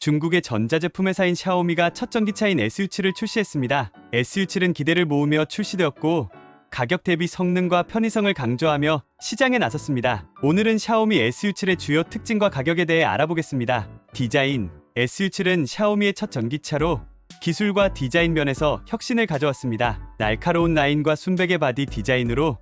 중국의 전자제품 회사인 샤오미가 첫 전기차인 SU7을 출시했습니다. SU7은 기대를 모으며 출시되었고 가격 대비 성능과 편의성을 강조하며 시장에 나섰습니다. 오늘은 샤오미 SU7의 주요 특징과 가격에 대해 알아보겠습니다. 디자인 SU7은 샤오미의 첫 전기차로 기술과 디자인 면에서 혁신을 가져왔습니다. 날카로운 라인과 순백의 바디 디자인으로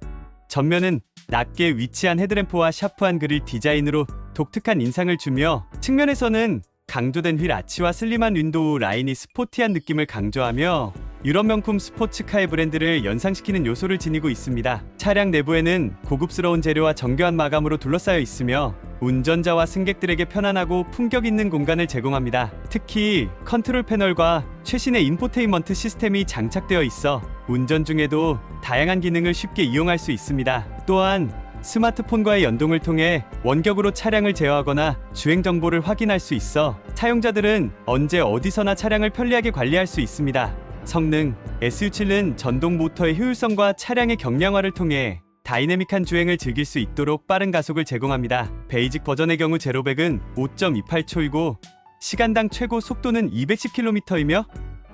전면은 낮게 위치한 헤드램프와 샤프한 그릴 디자인으로 독특한 인상을 주며 측면에서는 강조된 휠 아치와 슬림한 윈도우 라인이 스포티한 느낌을 강조하며 유럽 명품 스포츠카의 브랜드를 연상시키는 요소를 지니고 있습니다. 차량 내부에는 고급스러운 재료와 정교한 마감으로 둘러싸여 있으며 운전자와 승객들에게 편안하고 품격 있는 공간을 제공합니다. 특히 컨트롤 패널과 최신의 인포테인먼트 시스템이 장착되어 있어 운전 중에도 다양한 기능을 쉽게 이용할 수 있습니다. 또한 스마트폰과의 연동을 통해 원격으로 차량을 제어하거나 주행 정보를 확인할 수 있어 사용자들은 언제 어디서나 차량을 편리하게 관리할 수 있습니다. 성능 SU7은 전동 모터의 효율성과 차량의 경량화를 통해 다이내믹한 주행을 즐길 수 있도록 빠른 가속을 제공합니다. 베이직 버전의 경우 제로백은 5.28초이고 시간당 최고 속도는 210km이며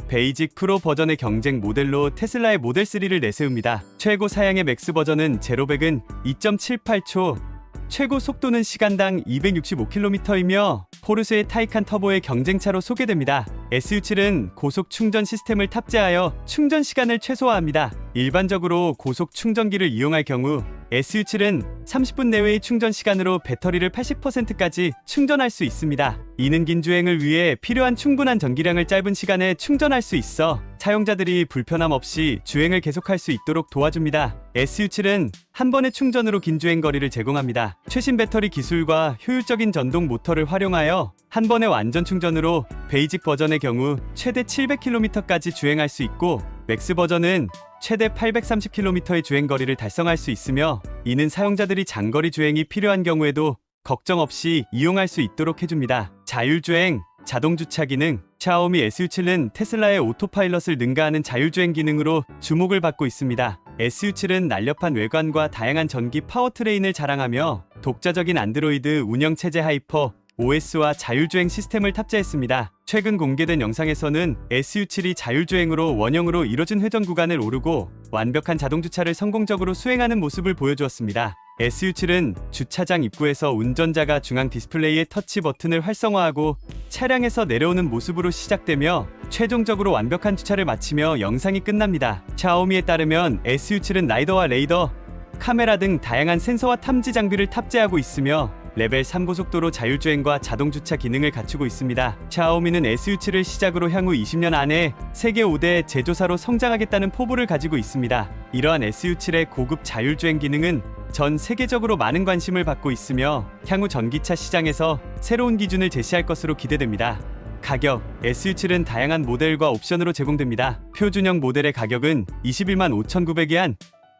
베이직 프로 버전의 경쟁 모델로 테슬라의 모델 3를 내세웁니다. 최고 사양의 맥스 버전은 제로백은 2.78초, 최고 속도는 시간당 265km이며 포르쉐의 타이칸 터보의 경쟁차로 소개됩니다. SU7은 고속 충전 시스템을 탑재하여 충전 시간을 최소화합니다. 일반적으로 고속 충전기를 이용할 경우 SU7은 30분 내외의 충전 시간으로 배터리를 80%까지 충전할 수 있습니다. 이는 긴 주행을 위해 필요한 충분한 전기량을 짧은 시간에 충전할 수 있어 사용자들이 불편함 없이 주행을 계속할 수 있도록 도와줍니다. SU7은 한 번의 충전으로 긴 주행 거리를 제공합니다. 최신 배터리 기술과 효율적인 전동 모터를 활용하여 한 번의 완전 충전으로 베이직 버전의 경우 최대 700km까지 주행할 수 있고 맥스 버전은 최대 830km의 주행 거리를 달성할 수 있으며 이는 사용자들이 장거리 주행이 필요한 경우에도 걱정 없이 이용할 수 있도록 해줍니다. 자율주행, 자동주차 기능, 샤오미 SU7은 테슬라의 오토파일럿을 능가하는 자율주행 기능으로 주목을 받고 있습니다. SU7은 날렵한 외관과 다양한 전기 파워트레인을 자랑하며 독자적인 안드로이드 운영체제 하이퍼, OS와 자율주행 시스템을 탑재했습니다. 최근 공개된 영상에서는 SU7이 자율주행으로 원형으로 이뤄진 회전 구간을 오르고 완벽한 자동주차를 성공적으로 수행하는 모습을 보여주었습니다. SU7은 주차장 입구에서 운전자가 중앙 디스플레이의 터치 버튼을 활성화하고 차량에서 내려오는 모습으로 시작되며 최종적으로 완벽한 주차를 마치며 영상이 끝납니다. 샤오미에 따르면 SU7은 라이더와 레이더, 카메라 등 다양한 센서와 탐지 장비를 탑재하고 있으며 레벨 3 고속도로 자율주행과 자동주차 기능을 갖추고 있습니다. 샤오미는 SU7을 시작으로 향후 20년 안에 세계 5대 제조사로 성장하겠다는 포부를 가지고 있습니다. 이러한 SU7의 고급 자율주행 기능은 전 세계적으로 많은 관심을 받고 있으며 향후 전기차 시장에서 새로운 기준을 제시할 것으로 기대됩니다. 가격 SU7은 다양한 모델과 옵션으로 제공됩니다. 표준형 모델의 가격은 21만 5,900위안,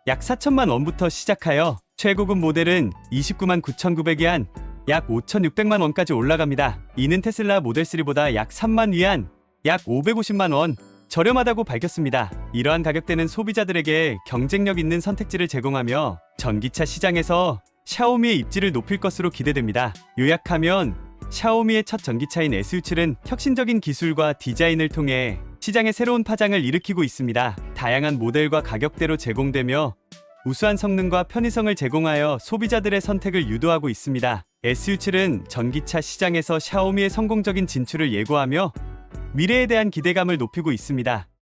약 4천만 원부터 시작하여 최고급 모델은 29만 9,900위안, 약 5,600만 원까지 올라갑니다. 이는 테슬라 모델 3보다 약 3만 위안, 약 550만 원 저렴하다고 밝혔습니다. 이러한 가격대는 소비자들에게 경쟁력 있는 선택지를 제공하며 전기차 시장에서 샤오미의 입지를 높일 것으로 기대됩니다. 요약하면 샤오미의 첫 전기차인 SU7은 혁신적인 기술과 디자인을 통해 시장의 새로운 파장을 일으키고 있습니다. 다양한 모델과 가격대로 제공되며 우수한 성능과 편의성을 제공하여 소비자들의 선택을 유도하고 있습니다. SU7은 전기차 시장에서 샤오미의 성공적인 진출을 예고하며 미래에 대한 기대감을 높이고 있습니다.